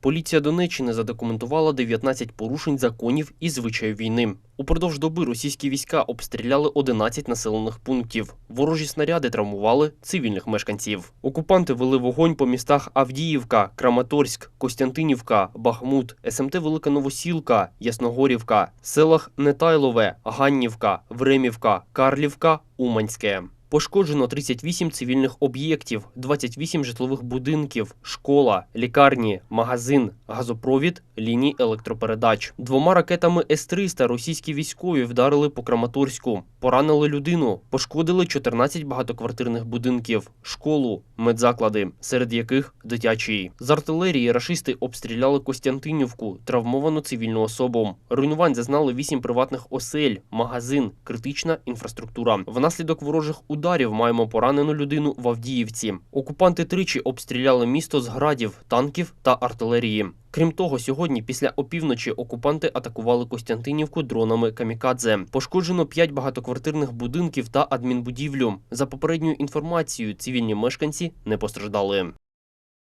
Поліція Донеччини задокументувала 19 порушень законів і звичаїв війни. Упродовж доби російські війська обстріляли 11 населених пунктів. Ворожі снаряди травмували цивільних мешканців. Окупанти вели вогонь по містах Авдіївка, Краматорськ, Костянтинівка, Бахмут, СМТ Велика Новосілка, Ясногорівка, селах Нетайлове, Ганнівка, Времівка, Карлівка, Уманське. Пошкоджено 38 цивільних об'єктів, 28 житлових будинків, школа, лікарні, магазин, газопровід, лінії електропередач. Двома ракетами С-300 російські військові вдарили по Краматорську, поранили людину, пошкодили 14 багатоквартирних будинків, школу, медзаклади, серед яких дитячий. З артилерії рашисти обстріляли Костянтинівку, травмовану цивільну особу. Руйнувань зазнали 8 приватних осель, магазин, критична інфраструктура. Внаслідок ворожих ударів маємо поранену людину в Авдіївці. Окупанти тричі обстріляли місто з градів, танків та артилерії. Крім того, сьогодні після опівночі окупанти атакували Костянтинівку дронами камікадзе. Пошкоджено 5 багатоквартирних будинків та адмінбудівлю. За попередньою інформацією, цивільні мешканці не постраждали.